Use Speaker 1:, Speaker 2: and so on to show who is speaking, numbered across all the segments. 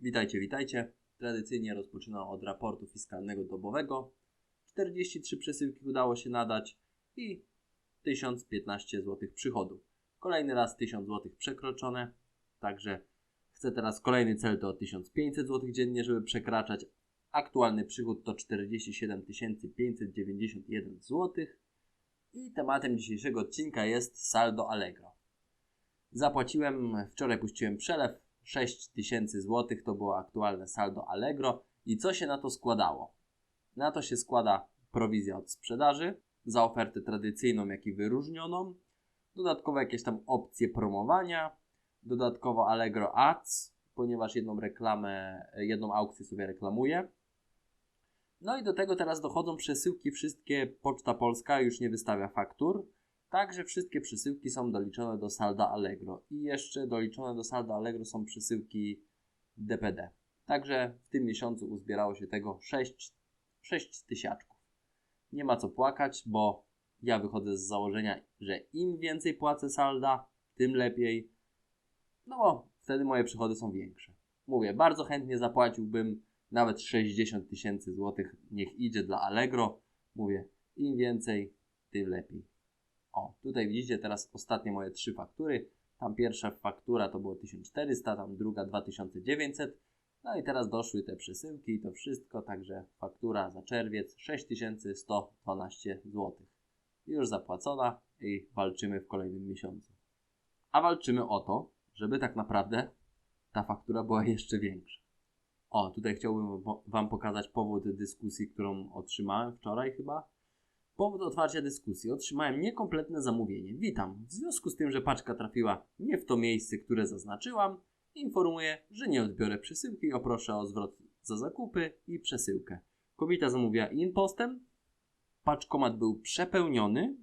Speaker 1: Witajcie, witajcie. Tradycyjnie rozpoczynam od raportu fiskalnego dobowego. 43 przesyłki udało się nadać i 1015 zł przychodu. Kolejny raz 1000 zł przekroczone, także chcę teraz kolejny cel to 1500 zł dziennie, żeby przekraczać. Aktualny przychód to 47 591 zł. I tematem dzisiejszego odcinka jest saldo Allegro. Zapłaciłem, wczoraj puściłem przelew 6000 zł, to było aktualne saldo Allegro. I co się na to składało? Na to się składa prowizja od sprzedaży za ofertę tradycyjną, jak i wyróżnioną, dodatkowo jakieś tam opcje promowania, dodatkowo Allegro Ads, ponieważ jedną reklamę, jedną aukcję sobie reklamuję. No i do tego teraz dochodzą przesyłki, wszystkie Poczta Polska już nie wystawia faktur, także wszystkie przesyłki są doliczone do salda Allegro i jeszcze doliczone do salda Allegro są przesyłki DPD. Także w tym miesiącu uzbierało się tego 6, 6 tysiaczków. Nie ma co płakać, bo ja wychodzę z założenia, że im więcej płacę salda, tym lepiej. No bo wtedy moje przychody są większe. Mówię, bardzo chętnie zapłaciłbym nawet 60 tysięcy złotych. Niech idzie dla Allegro. Mówię, im więcej, tym lepiej. O, tutaj widzicie teraz ostatnie moje trzy faktury. Tam pierwsza faktura to było 1400, tam druga 2900. No i teraz doszły te przesyłki i to wszystko, także faktura za czerwiec 6112 zł. Już zapłacona i walczymy w kolejnym miesiącu. A walczymy o to, żeby tak naprawdę ta faktura była jeszcze większa. O, tutaj chciałbym Wam pokazać powód dyskusji, którą otrzymałem wczoraj chyba. Powód otwarcia dyskusji. Otrzymałem niekompletne zamówienie. Witam. W związku z tym, że paczka trafiła nie w to miejsce, które zaznaczyłam, informuję, że nie odbiorę przesyłki i oproszę o zwrot za zakupy i przesyłkę. Kobieta zamówiła impostem, paczkomat był przepełniony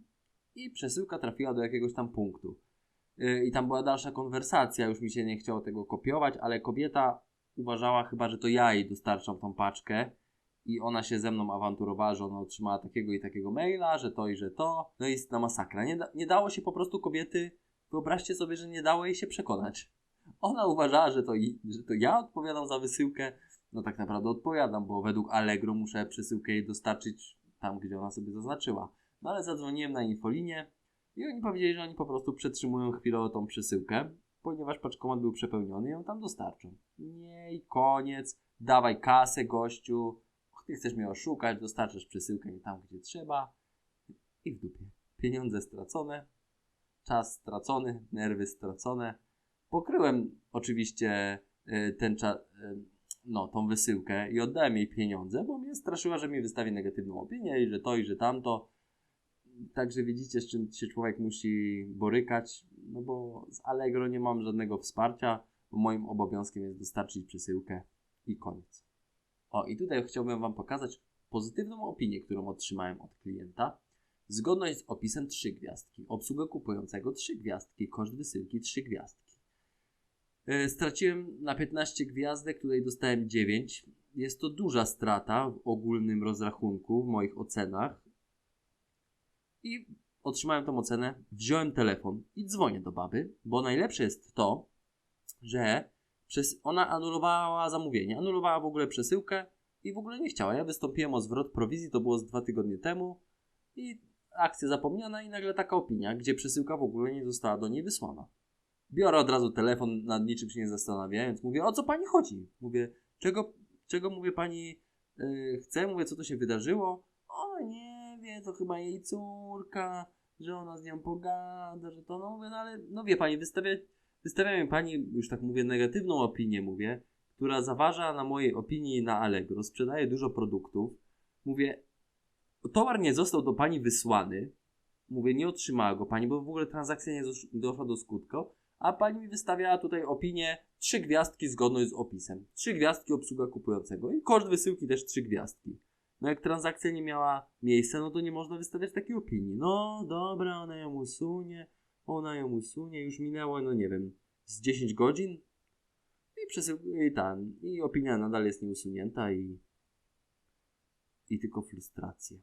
Speaker 1: i przesyłka trafiła do jakiegoś tam punktu. Yy, I tam była dalsza konwersacja, już mi się nie chciało tego kopiować, ale kobieta uważała chyba, że to ja jej dostarczam tą paczkę i ona się ze mną awanturowała, że ona otrzymała takiego i takiego maila, że to i że to. No i jest na masakra. Nie, da, nie dało się po prostu kobiety, wyobraźcie sobie, że nie dało jej się przekonać. Ona uważała, że to, że to ja odpowiadam za wysyłkę. No tak naprawdę odpowiadam, bo według Allegro muszę przesyłkę jej dostarczyć tam, gdzie ona sobie zaznaczyła. No ale zadzwoniłem na infolinię i oni powiedzieli, że oni po prostu przetrzymują chwilowo tą przesyłkę, ponieważ paczkomat był przepełniony i ją tam dostarczą. Nie i koniec, dawaj kasę gościu, ty chcesz mnie oszukać, dostarczysz przesyłkę tam, gdzie trzeba i w dupie. Pieniądze stracone, czas stracony, nerwy stracone. Pokryłem oczywiście y, ten czas, no, tą wysyłkę i oddałem jej pieniądze, bo mnie straszyła, że mi wystawi negatywną opinię i że to i że tamto. Także widzicie, z czym się człowiek musi borykać, no bo z Allegro nie mam żadnego wsparcia, bo moim obowiązkiem jest dostarczyć przesyłkę i koniec. O, i tutaj chciałbym Wam pokazać pozytywną opinię, którą otrzymałem od klienta. Zgodność z opisem 3 gwiazdki, obsługę kupującego 3 gwiazdki, koszt wysyłki 3 gwiazdki. Yy, straciłem na 15 gwiazdek, tutaj dostałem 9. Jest to duża strata w ogólnym rozrachunku, w moich ocenach. I otrzymałem tą ocenę, wziąłem telefon i dzwonię do baby, bo najlepsze jest to, że przez, ona anulowała zamówienie, anulowała w ogóle przesyłkę i w ogóle nie chciała. Ja wystąpiłem o zwrot prowizji, to było z dwa tygodnie temu i akcja zapomniana i nagle taka opinia, gdzie przesyłka w ogóle nie została do niej wysłana. Biorę od razu telefon, nad niczym się nie zastanawiając. Mówię, o co pani chodzi? Mówię, czego, czego mówię pani yy, chce? Mówię, co to się wydarzyło? O nie wie, to chyba jej córka, że ona z nią pogada, że to, no mówię, no ale, no wie pani, wystawia, wystawia mi pani, już tak mówię, negatywną opinię, mówię, która zaważa na mojej opinii na Allegro, sprzedaje dużo produktów. Mówię, towar nie został do pani wysłany. Mówię, nie otrzymała go pani, bo w ogóle transakcja nie doszła do skutku. A pani mi wystawiała tutaj opinię, trzy gwiazdki zgodność z opisem. Trzy gwiazdki obsługa kupującego i koszt wysyłki też trzy gwiazdki. No jak transakcja nie miała miejsca, no to nie można wystawiać takiej opinii. No dobra, ona ją usunie, ona ją usunie, już minęło, no nie wiem, z 10 godzin, i, przesył, i, tam, i opinia nadal jest nieusunięta i, i tylko frustracja.